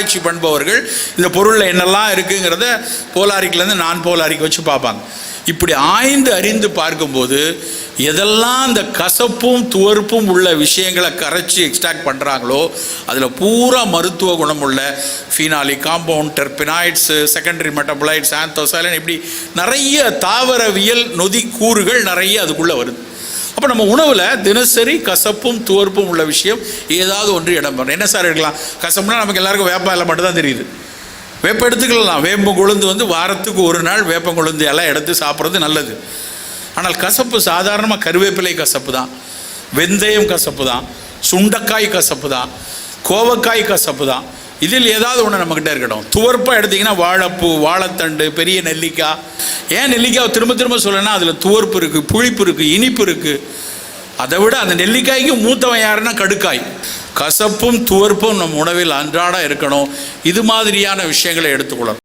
ஆராய்ச்சி பண்பவர்கள் இந்த பொருளில் என்னெல்லாம் இருக்குங்கிறத போலாரிக்கிலேருந்து நான் போலாரிக்கு வச்சு பார்ப்பாங்க. இப்படி ஆய்ந்து அறிந்து பார்க்கும்போது எதெல்லாம் அந்த கசப்பும் துவர்ப்பும் உள்ள விஷயங்களை கரைச்சி எக்ஸ்ட்ராக்ட் பண்ணுறாங்களோ அதில் பூரா மருத்துவ குணம் உள்ள ஃபீனாலி காம்பவுண்ட் டெர்பினாய்ட்ஸு செகண்டரி மெட்டபுளைட்ஸ் ஆந்தோசைலன் இப்படி நிறைய தாவரவியல் நொதி கூறுகள் நிறைய அதுக்குள்ளே வருது. அப்போ நம்ம உணவில் தினசரி கசப்பும் துவர்ப்பும் உள்ள விஷயம் ஏதாவது ஒன்று இடம் பெறும் என்ன சார் எடுக்கலாம்? கசப்புனா நமக்கு எல்லாருக்கும் வேப்ப இல்லை மட்டும்தான் தெரியுது. வேப்பம் எடுத்துக்கலாம். வேப்பம் கொழுந்து வந்து வாரத்துக்கு ஒரு நாள் வேப்பம் கொழுந்து எல்லாம் எடுத்து சாப்பிட்றது நல்லது. ஆனால் கசப்பு சாதாரணமாக கருவேப்பிலை கசப்பு தான். வெந்தயம் கசப்பு தான். சுண்டைக்காய் கசப்பு தான். கோவக்காய் கசப்பு தான். இதில் ஏதாவது ஒன்று நம்மக்கிட்ட இருக்கட்டும். துவர்ப்பாக எடுத்திங்கன்னா வாழைப்பூ வாழைத்தண்டு பெரிய நெல்லிக்காய். ஏன் நெல்லிக்காய் திரும்ப திரும்ப சொல்லணும்னா அதில் துவர்ப்பு இருக்குது புளிப்பு இருக்குது இனிப்பு இருக்குது அதை விட அந்த நெல்லிக்காய்க்கு மூத்தவன் யாருன்னா கடுக்காய். கசப்பும் துவர்ப்பும் நம் உணவில் அன்றாடம் இருக்கணும். இது மாதிரியான விஷயங்களை எடுத்துக்கொள்ளணும்.